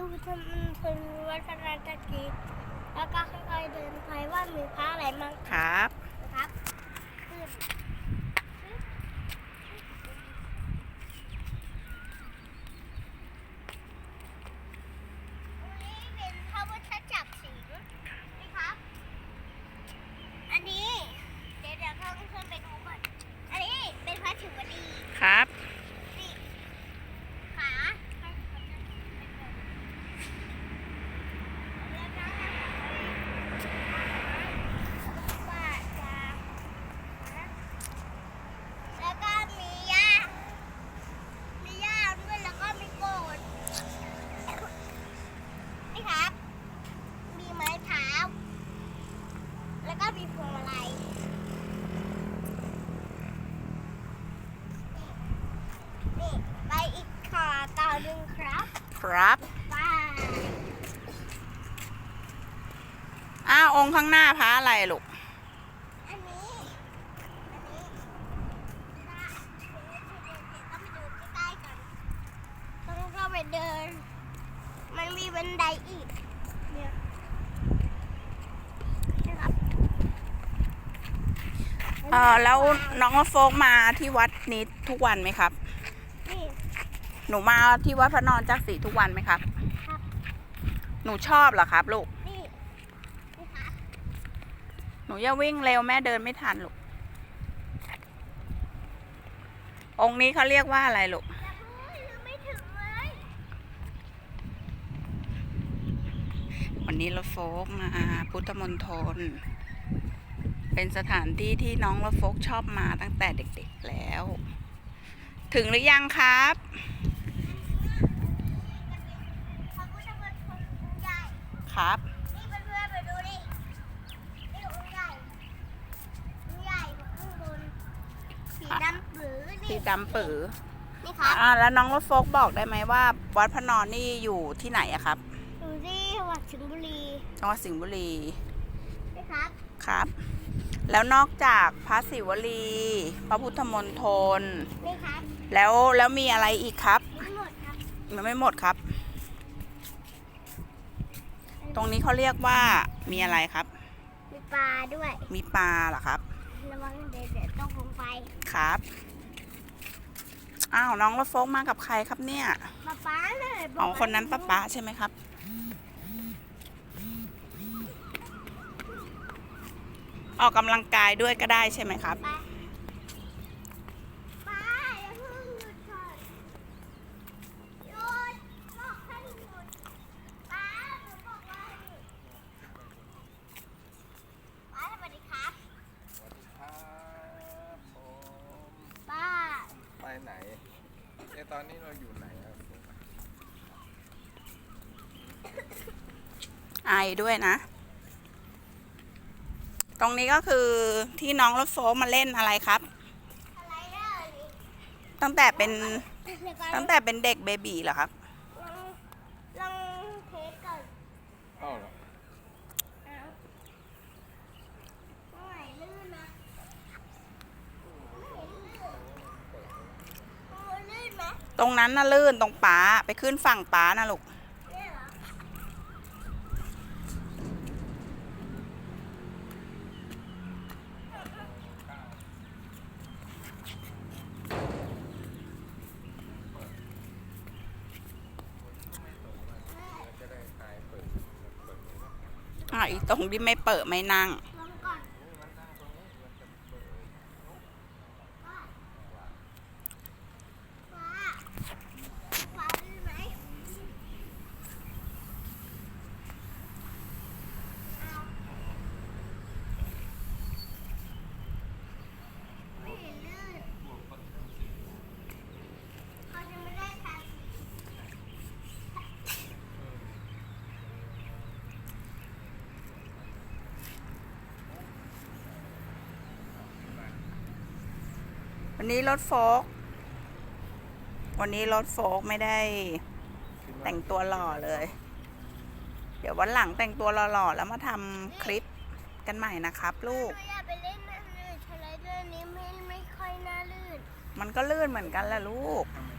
พุทธมณฑลวัดพระราชกิจแล้วก็ค่อยๆเดินไปว่ามีพระอะไรมั่งครับนะครับขึ้นอันนี้เป็นพระพุทธจักรสิงห์นี่ครับ อันนี้ เดี๋ยวเดี๋ยวเพิ่งขึ้นไปดูก่อน อันนี้เป็นพระศิวลี ครับ นี่ขาพระศิวลีแล้วก็ว่าจะแล้วก็มีย่ามีย่าด้วยแล้วก็มีโกดนี่ครับ มีไม้เท้า แล้วก็มีพวงมาลัย นี่ไปอีกขาต่อหนึ่ง ครับครับว้าอ้าวองค์ข้างหน้าพระอะไรลูกอันนี้อันนี้ได้เดี๋ยวเดี๋ยวเดี๋ยวต้องไปดูใกล้ๆกันต้องเข้าไปเดิน มันมีบันไดอีกเนี่ยนะครับเออแล้วน้องโฟกมาที่วัดนี้ทุกวันไหมครับนี่ หนูมาที่วัดพระนอนจักรีทุกวันไหมครับ ครับ หนูชอบเหรอครับลูก นี่นี่ครับหนูอย่าวิ่งเร็วแม่เดินไม่ทันลูก องค์นี้เขาเรียกว่าอะไรลูก แต่เฮ้ยยังไม่ถึงเลยวันนี้เราโฟกมาพุทธมณฑล เป็นสถานที่ที่น้องเราโฟกชอบมาตั้งแต่เด็กๆแล้ว ถึงหรือยังครับ พระพุทธมณฑลองค์ใหญ่ ครับนี่เพื่อนๆไปดูดินี่องค์ใหญ่องค์ใหญ่ข้างบนสีดำปื้อสีนี่ดำปือนี่ครับอ่าแล้วน้องรถโฟกบอกได้ไหมว่าวัดพระนอนนี่อยู่ที่ไหนอะครับอยู่ที่จังหวัดสิงห์บุรีจังหวัดสิงห์บุรี นี่ครับ ครับ แล้วนอกจากพระศิวลี พระพุทธมณฑลนี่ครับแล้วแล้วมีอะไรอีกครับ ทั้งหมดครับ มันไม่หมดครับ ตรงนี้เขาเรียกว่ามีอะไรครับ มีปลาด้วย มีปลาเหรอครับ ระวังเดี๋ยวเดี๋ยวต้องลงไป ครับ อ้าวน้องรถโฟกมากับใครครับเนี่ยปลาป้าเลยอ๋อคนนั้นป้าป้าใช่ไหมครับ ออกกำลังกายด้วยก็ได้ใช่ไหมครับไปป้าอย่าเพิ่งหยุดก่อนหยุดบอกให้หยุดป้าหนูบอกว่าหยุดป้าสวัสดีครับ สวัสดีครับผม ป้า ไปไหนเอะตอนนี้เราอยู่ไหนครับผมไอด้วยนะ ตรงนี้ก็คือที่น้องรถโฟกมาเล่นอะไรครับอะไรเนี่ยนี่ตั้งแต่เป็นเดี๋ยวก่อนตั้งแต่เป็นเด็กเบบีเหรอครับ ลองลองเทสก่อน อ้าวเหรอ เอาตรงไหนลื่นนะไม่เห็นลื่นตรงนู้นลื่นไหม ตรงนั้นน่ะลื่นตรงป้าไปขึ้นฝั่งป้านะลูกเนี่ะได้ถ่ายเปิดเปิดอ่าอีตรงที่ไม่เปิดไม่นั่ง ลองก่อน มันนั่งตรงนี้มันจะเปิด ว่าฟ้าฟ้าลื่นไหมเอาไม่เห็นลื่นเขาจะไม่ได้ทาสี วันนี้รถโฟกวันนี้รถโฟกไม่ได้แต่งตัวหล่อเลย เดี๋ยววันหลังแต่งตัวหล่อๆแล้วมาทำคลิปกันใหม่นะครับ ลูกหนูอยากไปเล่นนั่นเลยสไลเดอร์นี้ไม่ไม่ค่อยน่าลื่น มันก็ลื่นเหมือนกันแหละลูกเนี่ย